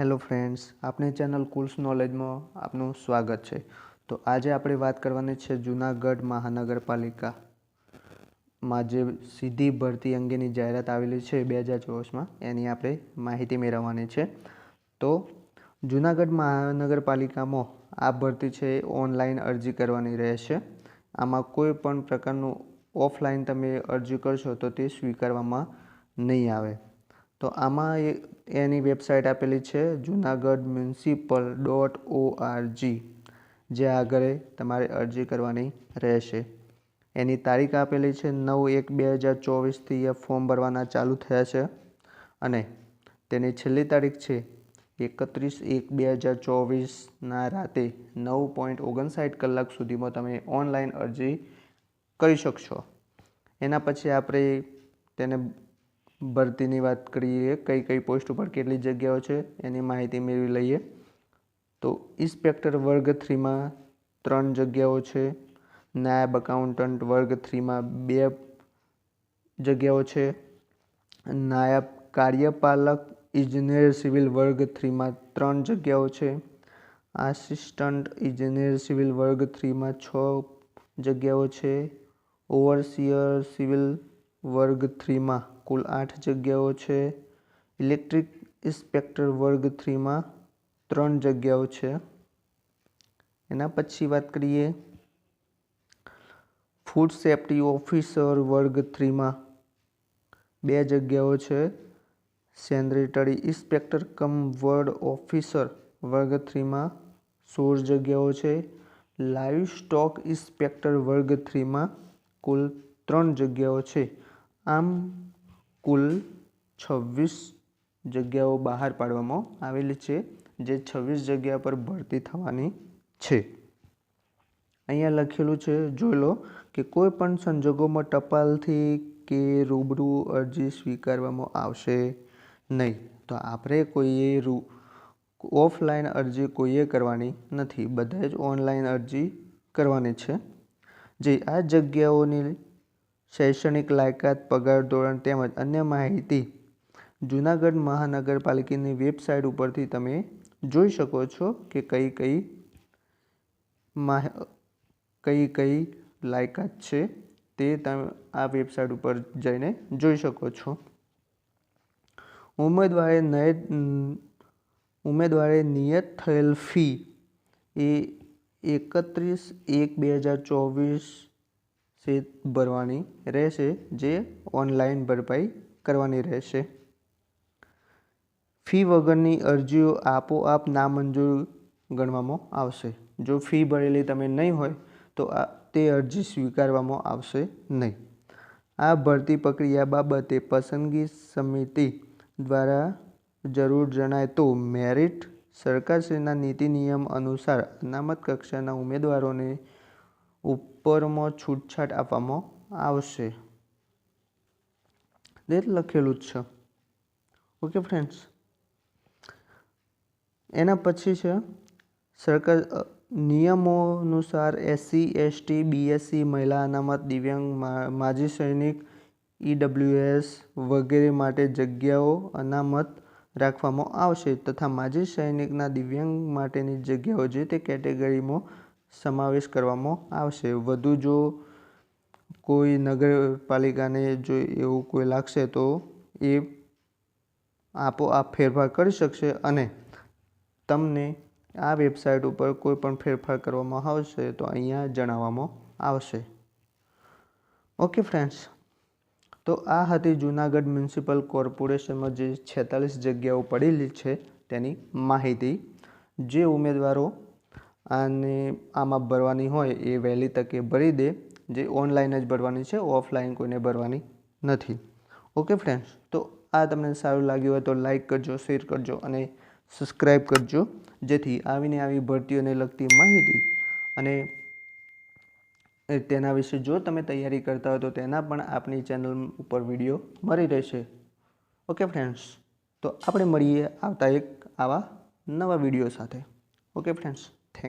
Hello friends આપણી channel કુલ્સ નોલેજમાં આપનું સ્વાગત છે. તો આજે આપણે વાત કરવાની છે જૂનાગઢ મહાનગરપાલિકામાં જે સીધી ભરતી અંગેની જાહેરાત આવેલી છે બે હજાર ચોવીસમાં, એની આપણે માહિતી મેળવવાની છે. તો જૂનાગઢ મહાનગરપાલિકામાં આ ભરતી છે એ ઓનલાઈન અરજી કરવાની રહેશે. આમાં કોઈ પણ પ્રકારનું ઓફલાઈન તમે અરજી કરશો તો તે સ્વીકારવામાં નહીં આવે. તો આમાં એની વેબસાઇટ આપેલી છે, Junagadh municipal dot O RG જે આગળ તમારે અરજી કરવાની રહેશે. એની તારીખ આપેલી છે, નવ એક બે હજાર ચોવીસથી એ ફોર્મ ભરવાના ચાલુ થયા છે. અને તેની છેલ્લી તારીખ છે, એકત્રીસ એક બે હજાર ચોવીસના રાતે નવ પોઈન્ટ ઓગણસાઠ કલાક સુધીમાં તમે ઓનલાઈન અરજી કરી શકશો. એના પછી આપણે તેને ભરતીની વાત કરીએ, કઈ કઈ પોસ્ટ ઉપર કેટલી જગ્યાઓ છે, એની માહિતી મેળવી લઈએ. તો ઇન્સ્પેક્ટર વર્ગ થ્રીમાં ત્રણ જગ્યાઓ છે, નાયબ અકાઉન્ટન્ટ વર્ગ થ્રીમાં બે જગ્યાઓ છે, નાયબ કાર્યપાલક ઇજનેર સિવિલ વર્ગ થ્રીમાં ત્રણ જગ્યાઓ છે આસિસ્ટન્ટ ઇજનેર સિવિલ વર્ગ થ્રીમાં છ જગ્યાઓ છે ઓવરસિયર સિવિલ વર્ગ થ્રીમાં કુલ આઠ જગ્યાઓ છે. ઇલેક્ટ્રિક ઇન્સ્પેક્ટર વર્ગ થ્રીમાં ત્રણ જગ્યાઓ છે. એના પછી વાત કરીએ ફૂડ સેફ્ટી ઓફિસર વર્ગ થ્રીમાં બે જગ્યાઓ છે. Sanitary inspector cum ward officer વર્ગ થ્રીમાં સોળ જગ્યાઓ છે. લાઈવ સ્ટોક ઇન્સ્પેક્ટર વર્ગ થ્રીમાં કુલ ત્રણ જગ્યાઓ છે. આમ કુલ છવ્વીસ જગ્યાઓ બહાર પાડવામાં આવેલી છે, જે છવ્વીસ જગ્યા પર ભરતી થવાની છે. અહીંયા લખેલું છે, જોઈ લો કે કોઈ પણ સંજોગોમાં ટપાલથી કે રૂબરૂ અરજી સ્વીકારવામાં આવશે નહીં. તો આપણે કોઈએ રૂ, ઓફલાઈન અરજી કોઈએ કરવાની નથી. બધાએ જ ઓનલાઈન અરજી કરવાની છે. જે આ જગ્યાઓની શૈક્ષણિક લાયકાત, પગાર ધોરણ તેમજ અન્ય માહિતી જૂનાગઢ મહાનગરપાલિકાની વેબસાઇટ ઉપરથી તમે જોઈ શકો છો કે કઈ કઈ કઈ કઈ લાયકાત છે તે તમે આ વેબસાઇટ ઉપર જઈને જોઈ શકો છો. ઉમેદવારે નય, ઉમેદવારે નિયત થયેલ ફી એ એકત્રીસ એક બે હજાર ચોવીસ સે ભરવાની રહેશે, જે ઓનલાઈન ભરપાઈ કરવાની રહેશે. ફી વગરની અરજીઓ આપોઆપ નામંજૂર ગણવામાં આવશે. જો ફી ભરેલી તમે નહીં હોય, તો આ તે અરજી સ્વીકારવામાં આવશે નહીં. આ ભરતી પ્રક્રિયા બાબતે પસંદગી સમિતિ દ્વારા જરૂર જણાય તો મેરિટ સરકારશ્રીના નીતિ નિયમ અનુસાર અનામત કક્ષાના ઉમેદવારોને ઉપરમાં છૂટછાટ આપવામાં આવશે. તે લખેલું જ છે. Okay friends. એના પછી છે, સરકાર નિયમો અનુસાર એસસી એસટી બીએસસી મહિલા અનામત, દિવ્યાંગ માજી સૈનિક ઈડબ્લ્યુએસ વગેરે માટે જગ્યાઓ અનામત રાખવામાં આવશે તથા માજી સૈનિકના દિવ્યાંગ માટેની જગ્યાઓ જે તે કેટેગરીમાં સમાવેશ કરવામાં આવશે. વધુ જો કોઈ નગરપાલિકાને જો એવું કોઈ લાગશે, તો એ આપોઆપ ફેરફાર કરી શકશે અને તમને આ વેબસાઇટ ઉપર કોઈ પણ ફેરફાર કરવામાં આવશે, તો અહીંયા જણાવવામાં આવશે. ઓકે ફ્રેન્ડ્સ, તો આ હતી જૂનાગઢ મ્યુનિસિપલ કોર્પોરેશનમાં જે છેતાલીસ જગ્યાઓ પડેલી છે, તેની માહિતી. જે ઉમેદવારો આને આમાં ભરવાની હોય એ વહેલી તકે ભરી દે. જે ઓનલાઈન જ ભરવાની છે ઓફલાઈન કોઈને ભરવાની નથી. ઓકે ફ્રેન્ડ્સ તો આ તમને સારું લાગ્યું હોય તો લાઈક કરજો શેર કરજો અને સબસ્ક્રાઈબ કરજો. જેથી આવીને આવી ભરતીઓને લગતી માહિતી અને તેના વિશે જો તમે તૈયારી કરતા હોય તો તેના પણ આપણી ચેનલ ઉપર વીડિયો મળી રહેશે. ઓકે ફ્રેન્ડ્સ તો આપણે મળીએ આવતા એક આવા નવા વીડિયો સાથે. Okay friends